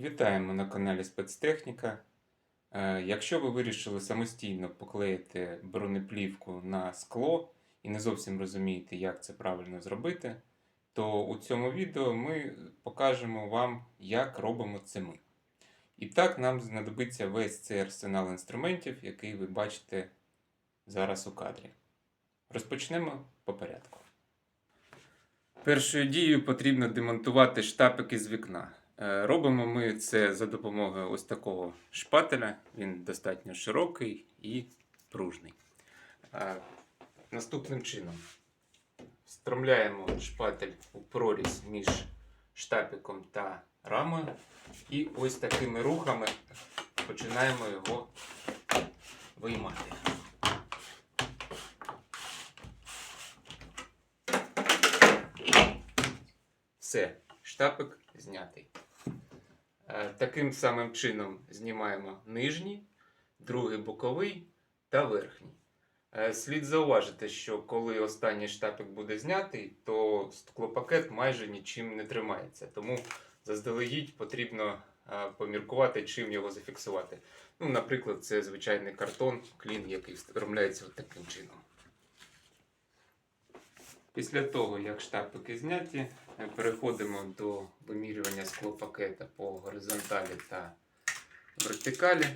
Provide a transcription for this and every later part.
Вітаємо на каналі Спецтехніка. Е, Якщо ви вирішили самостійно поклеїти бронеплівку на скло і не зовсім розумієте, як це правильно зробити, то у цьому відео ми покажемо вам, як робимо це ми. І так нам знадобиться весь цей арсенал інструментів, який ви бачите зараз у кадрі. Розпочнемо по порядку. Першою дією потрібно демонтувати штапики з вікна. Е, Робимо ми це за допомогою ось такого шпателя. Він достатньо широкий і пружний. Е, Наступним чином встромляємо шпатель у прорізь між штапиком та рамою. І ось такими рухами починаємо його виймати. Все, штапик знятий. Е, Таким самим чином знімаємо нижній, другий боковий та верхній. Е, Слід зауважити, що коли останній штапик буде знятий, то склопакет майже нічим не тримається. Тому заздалегідь потрібно е, поміркувати, чим його зафіксувати. Ну, наприклад, це звичайний картон, клін, який встромляється таким чином. Після того, як штапики зняті, переходимо до вимірювання склопакета по горизонталі та вертикалі.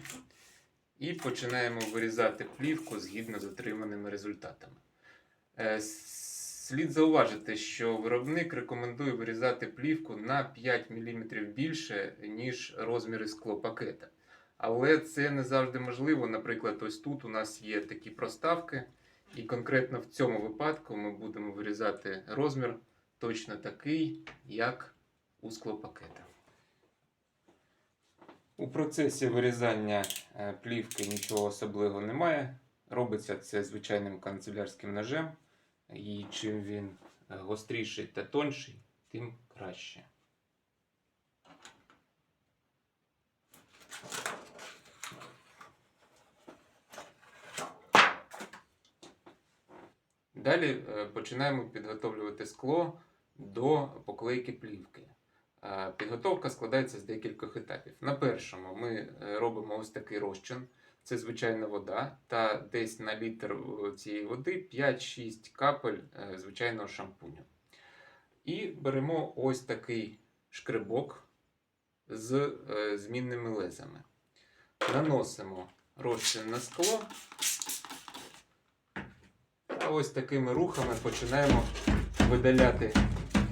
І починаємо вирізати плівку згідно з отриманими результатами. Е, Слід зауважити, що виробник рекомендує вирізати плівку на 5 мм більше, ніж розміри склопакета. Але це не завжди можливо. Наприклад, ось тут у нас є такі проставки. І конкретно в цьому випадку ми будемо вирізати розмір точно такий, як у склопакета. У процесі вирізання е, плівки нічого особливого немає. Робиться це звичайним канцелярським ножем. І чим він е, гостріший та тонший, тим краще. Далі е, починаємо підготовлювати скло до поклейки плівки. Е, Підготовка складається з декількох етапів. На першому ми е, робимо ось такий розчин. Це звичайна вода, та десь на літр цієї води 5-6 капель звичайного шампуню. І беремо ось такий шкребок з змінними лезами. Наносимо розчин на скло. Ось такими рухами починаємо видаляти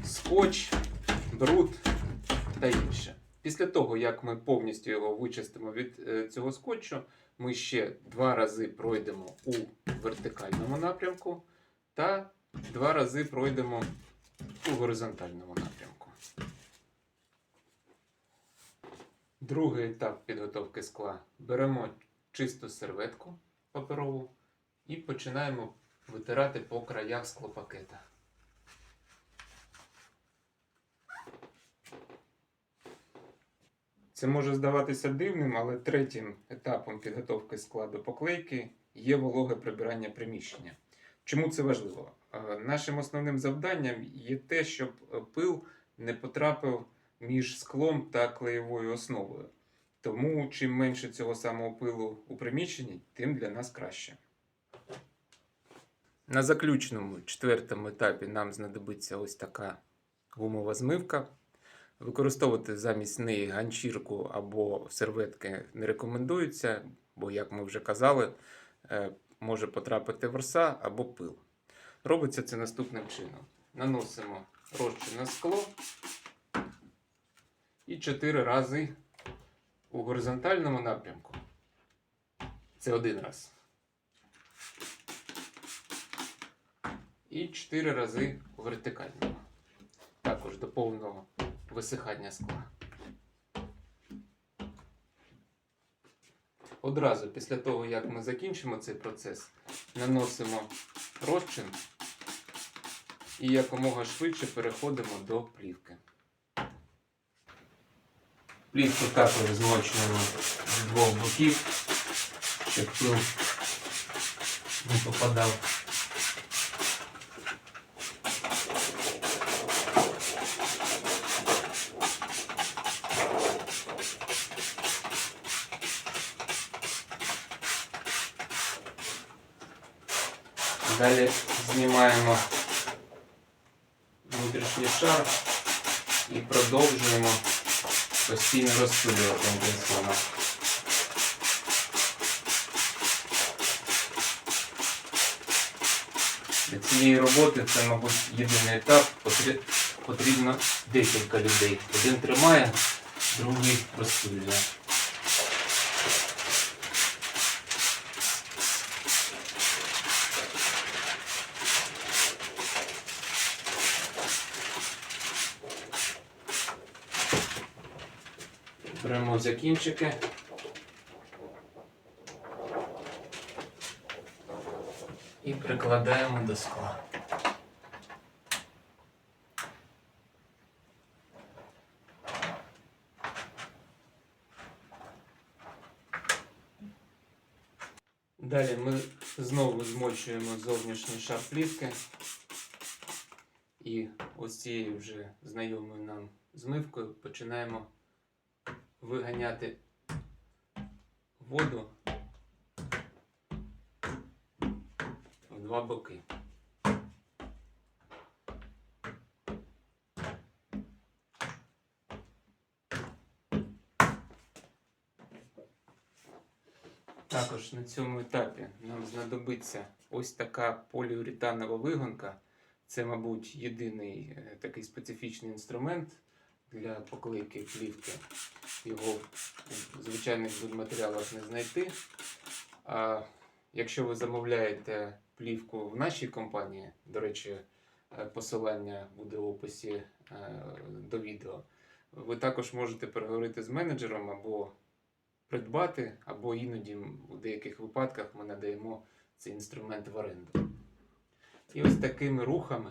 скотч, бруд та інше. Після того, як ми повністю його вичистимо від е, цього скотчу, ми ще два рази пройдемо у вертикальному напрямку та два рази пройдемо у горизонтальному напрямку. Другий етап підготовки скла. Беремо чисту серветку паперову і починаємо витирати по краях склопакета. Це може здаватися дивним, але третім етапом підготовки складу поклейки є вологе прибирання приміщення. Чому це важливо? Е, Нашим основним завданням є те, щоб пил не потрапив між склом та клеєвою основою. Тому чим менше цього самого пилу у приміщенні, тим для нас краще. На заключному четвертому етапі нам знадобиться ось така гумова змивка. Використовувати замість неї ганчірку або серветки не рекомендується, бо, як ми вже казали, е, може потрапити ворса або пил. Робиться це наступним чином: наносимо розчин на скло і 4 рази у горизонтальному напрямку. Це один раз. І 4 рази у вертикальному. Також до повного висихання скла. Одразу після того, як ми закінчимо цей процес, наносимо розчин і якомога швидше переходимо до плівки. Плівку також змочуємо з двох боків, щоб пил не попадав. Далі знімаємо внутрішній шар і продовжуємо постійно розпилювати інтенсивно. Для цієї роботи це, мабуть, єдиний етап. Потрібно декілька людей. Один тримає, другий розпилює. Беремо закінчики. І прикладаємо до скла. Далі ми знову змочуємо зовнішній шар плівки. І ось цією вже знайомою нам змивкою починаємо виганяти воду в два боки. Також на цьому етапі нам знадобиться ось така поліуретанова вигонка. Це, мабуть, єдиний е, такий специфічний інструмент для поклейки плівки. Його в звичайних будматеріалах не знайти. А якщо ви замовляєте плівку в нашій компанії, до речі, е, посилання буде в описі е, до відео, ви також можете переговорити з менеджером або придбати, або іноді у деяких випадках ми надаємо цей інструмент в оренду. І ось такими рухами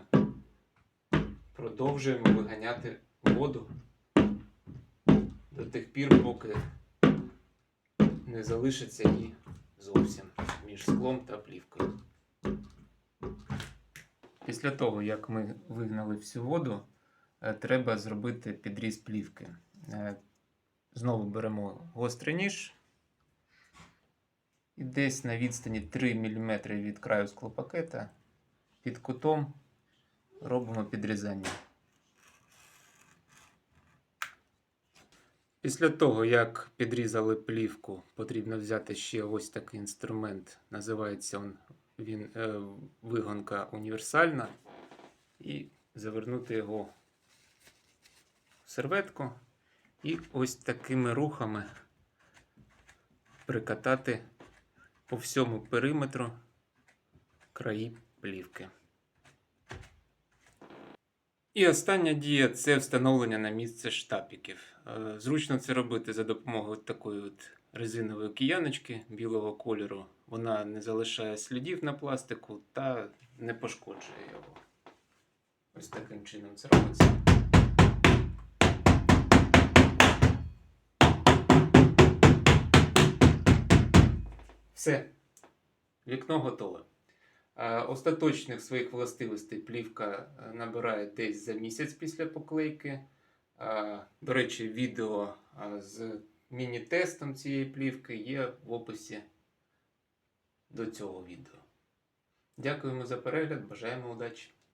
продовжуємо виганяти воду до тих пір, поки не залишиться її зовсім між склом та плівкою. Після того, як ми вигнали всю воду, е, треба зробити підріз плівки. Е, Знову беремо гострий ніж і десь на відстані 3 мм від краю склопакета під кутом робимо підрізання. Після того, як підрізали плівку, потрібно взяти ще ось такий інструмент. Називається он, він е, вигонка універсальна. І завернути його в серветку. І ось такими рухами прикатати по всьому периметру краї плівки. І остання дія це встановлення на місце штапіків. Е, Зручно це робити за допомогою такої от резинової кияночки білого кольору. Вона не залишає слідів на пластику та не пошкоджує його. Ось таким чином це робиться. Все, вікно готове. Е, Остаточних своїх властивостей плівка е, набирає десь за місяць після поклейки. До речі, відео з міні-тестом цієї плівки є в описі до цього відео. Дякуємо за перегляд, бажаємо удачі!